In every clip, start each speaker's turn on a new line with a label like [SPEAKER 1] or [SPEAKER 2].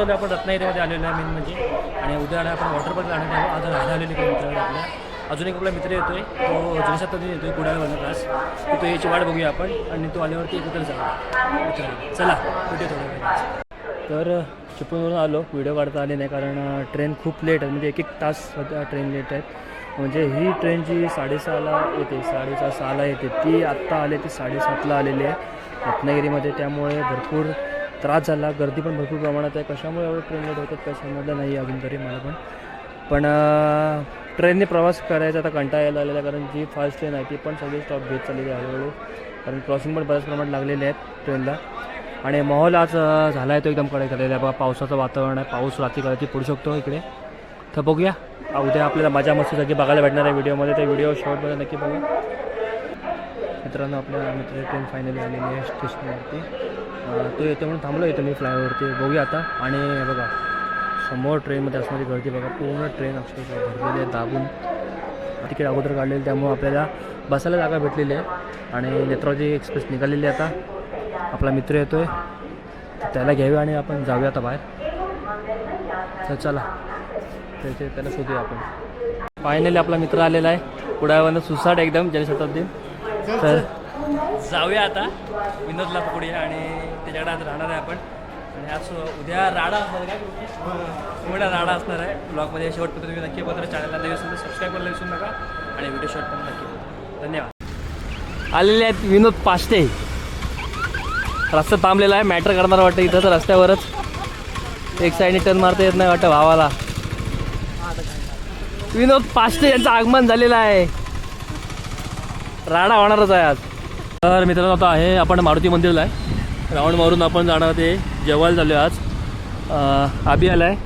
[SPEAKER 1] आज आपण रत्नागिरीमध्ये आलेलो आहे मेन म्हणजे. आणि उद्या आपण वॉटर पार्कला आणत आज राहायला आलेले काही मित्र आपल्या अजून एक आपला मित्र येतोय. तो जनशताब्दी येतोय कुडाळवरनं क्लास तो याची वाट बघूया आपण आणि तो आल्यावरती एकत्र जाऊ चला भेटूया थोड्या तर चिपळूणवरून आलो. व्हिडिओ काढता आले नाही कारण ट्रेन खूप लेट आहे. म्हणजे एक एक तास सध्या ट्रेन लेट आहेत. म्हणजे ही ट्रेन जी साडेसहाला येते साडेसहा सहाला येते ती आत्ता आले ती साडेसातला आलेली आहे. रत्नागिरीमध्ये त्यामुळे भरपूर त्रास झाला. गर्दी पण भरपूर प्रमाणात आहे. कशामुळे एवढं ट्रेन लेट होतात काय समजलं नाही अजून तरी मला पण. पण ट्रेनने प्रवास करायचा आता कंटाळा यायला आलेला आहे कारण जी फास्ट ट्रेन आहे ती पण सगळी स्टॉप घेत चाललेली आहे हळूहळू. कारण क्रॉसिंग पण बऱ्याच प्रमाणात लागलेले आहेत ट्रेनला आणि माहोल आज झाला आहे तो एकदम कडे झालेला आहे. बघा पावसाचं वातावरण आहे. पाऊस रात्री कदाचित पडू शकतो हो इकडे. तर बघूया. उद्या आपल्याला मजा मस्ती सगळी बघायला भेटणार आहे. व्हिडिओमध्ये ते व्हिडिओ शॉर्टमध्ये नक्की बघा मित्रांनो आपल्या मित्र ट्रेन फायनली झालेली आहे स्टेशनवरती. तो येतो म्हणून थांबलो येतो मी फ्लायओवरती बघूया आता. आणि बघा समोर ट्रेनमध्ये असणारी गर्दी बघा. पूर्ण ट्रेन अक्षरशः भरलेली आहे दाबून. तिकीट अगोदर काढलेली त्यामुळं आपल्याला बसायला जागा भेटलेली आहे. आणि नेत्रावती एक्सप्रेस निघालेली आहे आता. आपला मित्र येतो आहे त्याला घ्यावे आणि आपण जाऊया आता बाहेर. तर चला त्याचे त्याला शोधूया आपण. फायनली आपला मित्र आलेला आहे. पुढावरनं सुसाट एकदम जनशताब्दी तर जाऊया आता. विनोदला पकडूया आणि त्याच्याकडे आज राहणार आहे आपण. आणि आज उद्या राडा असणार काय? उद्या राडा असणार आहे. ब्लॉगमध्ये शेवटपर्यंत तुम्ही नक्की बघा चॅनलला नवीन सबस्क्राईब करायला विसरू नका. आणि व्हिडिओ शॉर्ट पण नक्की. धन्यवाद. आलेले आहेत विनोद पाष्टे रस्ता थांबलेला आहे. मॅटर करणार वाटतं इथं तर रस्त्यावरच. एक साईडने टर्न मारता येत नाही वाटतं भावाला. विनोद पाष्टे यांचं आगमन झालेलं आहे. राडा होणारच आहे आज. तर मित्रांनो आता आहे आपण मारुती मंदिरला. आहे राऊंड मारून आपण जाणार ते जेवायला झालो आहे आज आबी आला आहे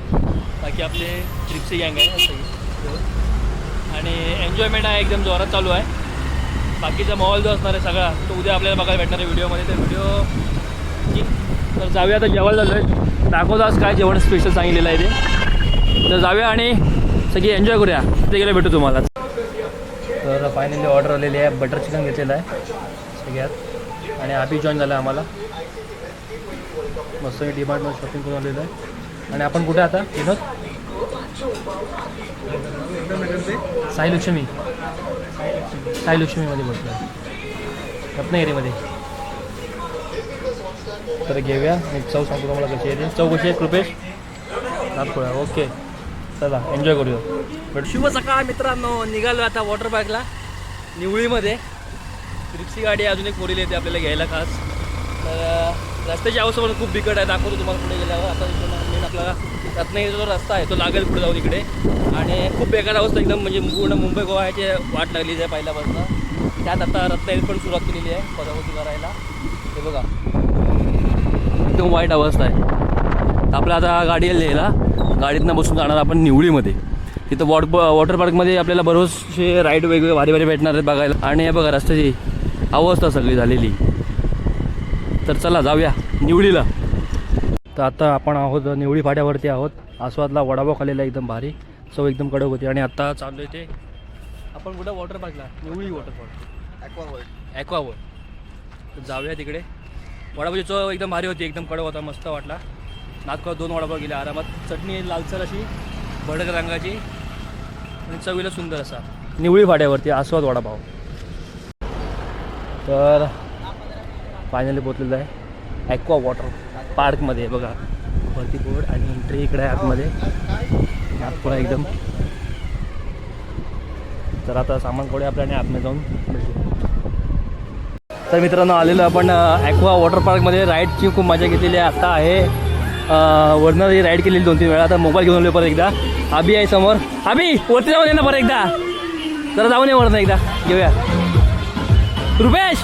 [SPEAKER 1] बाकी आपले ट्रिपचे गँग आहे आणि एन्जॉयमेंट आहे एकदम जोरात चालू आहे. बाकीचा मॉल जो असणार आहे सगळा तो उद्या आपल्याला बघायला भेटणार आहे व्हिडिओमध्ये. तर व्हिडिओ तर जाऊया आता जेवायला झालो आहे दाखवतो आज काय जेवण स्पेशल सांगितलेलं आहे ते. तर जाऊया आणि सगळी एन्जॉय करूया. ते गेलं भेटू तुम्हाला. फायनली ऑर्डर आलेली आहे. बटर चिकन घेतलेलं आहे. सगळ्यात आणि आधी जॉईन झालं आम्हाला. मस्त मी डिमार्टमध्ये शॉपिंग करून आलेलं आहे. आणि आपण कुठे आता? विनोद? साई लक्ष्मी. साई लक्ष्मीमध्ये बोलतो आहे. रत्नागिरीमध्ये. तर घेऊया. मी चव सांगतो तुम्हाला कशी येते चव कशी आहे कृपेश. नागपुरा ओके चला एन्जॉय करूया. बट शुभ सकाळ मित्रांनो. निघालो आता वॉटर पार्कला निवळीमध्ये. रिक्षी गाडी अजून एक पोरील येते आपल्याला घ्यायला खास. तर रस्त्याची अवस्था पण खूप बिकट आहे. दाखवतो तुम्हाला पुढे गेल्यावर. आता मेन आपला रत्नागिरीचा जो रस्ता आहे तो लागेल पुढे जाऊन इकडे. आणि खूप बेकार अवस्था एकदम म्हणजे पूर्ण मुंबई गोवा वाट लागली आहे पहिल्यापासून. त्यात आता रत्नागिरी पण सुरुवात केलेली आहे पदावती करायला. हे बघा. एकदम वाईट अवस्था आहे. आपला आता गाडी लिहिला गाडीतनं बसून जाणार आपण निवळीमध्ये. तिथं वॉट वॉटर पार्कमध्ये आपल्याला बरोचसे राईड वेगवेगळे भारी भारी भेटणार आहेत बघायला. आणि हे बघा रस्त्याची अवस्था सगळी झालेली. तर चला जाऊया निवळीला तर आता आपण आहोत निवळी फाट्यावरती आहोत. आस्वादला वडापाव खाल्लेला एकदम भारी. चव एकदम कडक होती. आणि आता चाललो आहे ते. आपण कुठं? वॉटर पार्कला. Nivali water park. Aqua world तर जाऊया तिकडे. वडापावची चव एकदम भारी होती. एकदम कडक होता. मस्त वाटला. नागपूर दोन वडापाव गेले. आरामात. चटणी लालसर अशी. भडक रंगाची आणि चवीला सुंदर असा. निवळी फाट्यावरती आस्वाद वडापाव. तर फायनली पोचलेलं आहे ॲक्वा वॉटर पार्कमध्ये बघा वरती बोर्ड आणि एंट्री इकडे आहे आतमध्ये. नागपूर एकदम. तर आता सामान कोडे आपल्या आणि आतमध्ये जाऊन भेटू. तर मित्रांनो आलेलो आपण ॲक्वा वॉटर पार्कमध्ये राईडची खूप मजा घेतलेली आहे. आता आहे वरनं राईड केलेली दोन तीन वेळा. आता मोबाईल घेऊन आलो परत एकदा. आबी आहे समोर. आबी वरती जाऊन ये ना बरं एकदा. जरा जाऊन ये वरनं एकदा. घेऊया. रुपेश!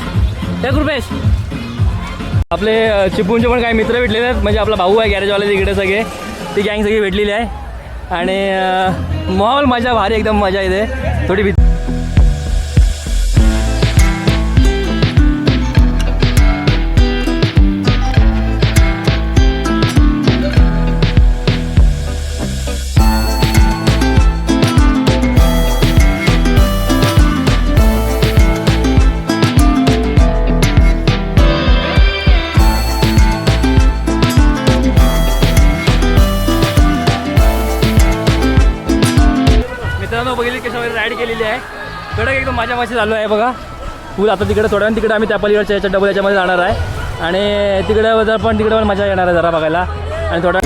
[SPEAKER 1] एक रुपेश! आपले अ, पण काही मित्र भेटलेले आहेत. म्हणजे आपला भाऊ आहे गॅरेजवाले तिकडे सगळे. ती गँग सगळी भेटलेली आहे. आणि मॉल माहोल मजा भारी एकदम मजा येते. थोडी भीती. ॲड केलेली आहे. कडक एकदम माझ्या माशी चालू आहे बघा. पूल आता तिकडे थोड्या तिकडे आम्ही त्या पलीकडच्या याच्या डबल याच्यामध्ये जाणार आहे. आणि तिकडे जर पण तिकडे पण मजा येणार आहे जरा बघायला. आणि थोडा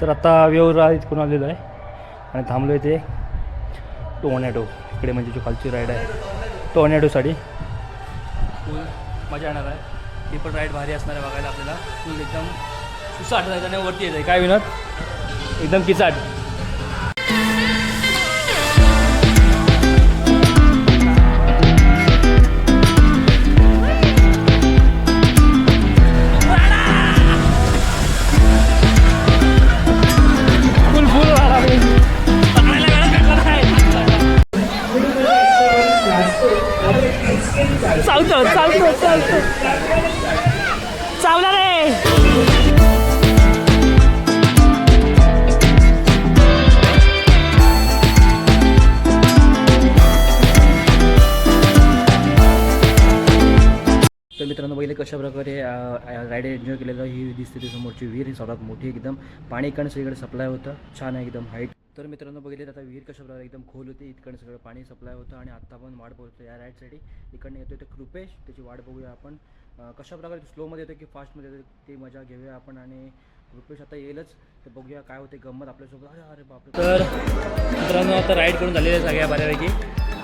[SPEAKER 1] तर आता व्यवहार इथून आलेलो आहे. आणि थांबलो आहे ते टोमॅटो. इकडे म्हणजे जो खालची राईड आहे टोमॅटोसाठी फुल मजा येणार आहे. ती पण राईड भारी असणार आहे बघायला आपल्याला. फुल एकदम सुसाट जायचं आणि वरती येतं काय विनोद? एकदम किचाट चालतो चालतो चालतो. चावला रे. तर मित्रांनो पहिले कशा प्रकारे राईड एन्जॉय केलेलं ही दिसते. ती समोरची विहीर ही सर्वात मोठी एकदम. पाणी इकडनं सगळीकडे सप्लाय होतं. छान आहे एकदम हाईट तर मित्रांनो बघितले आता विहीर कशाप्रकारे एकदम खोल होती इकडनं सगळं पाणी सप्लाय होतं आणि आत्ता पण वाढ पोहोचतो या राईडसाठी इकडनं येतो ते कृपेश त्याची वाट बघूया आपण. कशाप्रकारे कशा प्रकारे स्लोमध्ये येतो की फास्टमध्ये येतो ती मजा घेऊया आपण आणि कृपेश आता येईलच. तर बघूया काय होते गंमत आपल्यासोबत. अरे अरे बापरे. तर मित्रांनो आता राईड करून झालेलं आहे सगळ्या बऱ्यापैकी.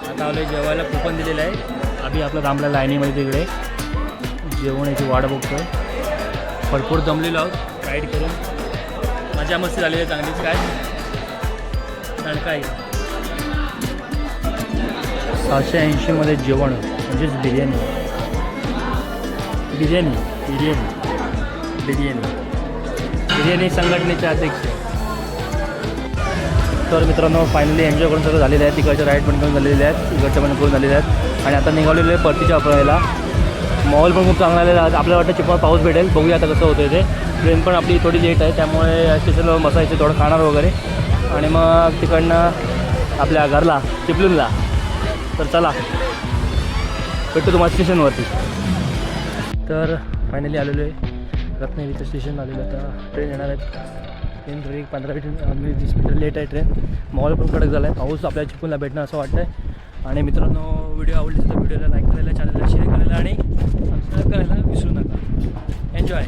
[SPEAKER 1] आता आपल्या जेवायला कुपन दिलेलं आहे. आम्ही आपलं थांबला लाईनीमध्ये तिकडे. जेवण याची वाढ बघतो भरपूर जमलेलो आहोत. राईड करून. मजा मस्ती झालेली आहे चांगलीच. काय? सहाशे ऐंशीमध्ये जेवण म्हणजेच बिर्याणी. बिर्याणी बिर्याणी बिर्याणी. बिर्याणी संघटनेचे अध्यक्ष. तर मित्रांनो फायनली एन्जॉय करून सगळं झालेलं आहे. तिकडच्या राईड पण करून झालेले आहेत. तिकडच्या पण करून झालेले आहेत. आणि आता निघालेलो आहे परतीच्या अपरायला मॉल पण खूप चांगला आलेला आपल्याला वाटतं चिपळूण पाऊस भेटेल. बघूया आता कसं होतं ते. ट्रेन पण आपली थोडी लेट आहे. त्यामुळे स्टेशनवर बसायचं थोडं खाणार वगैरे. आणि मग तिकडनं आपल्या घरला चिपलूनला तर चला भेटतो तुम्हाला स्टेशनवरती. तर फायनली आलेलो आहे. रत्नागिरीचं स्टेशन आलेलं आता ट्रेन येणार आहेत. ट्रेन थोडी एक पंधरा मिनिट वीस मिनिटं लेट आहे ट्रेन मॉल पण कडक झाला आहे पाऊस आपल्या चिपळूणला भेटणं असं वाटतं आहे आणि मित्रांनो व्हिडिओ आवडली तर व्हिडिओला लाईक करायला चॅनलला शेअर करायला आणि सबस्क्राईब करायला विसरू नका. एन्जॉय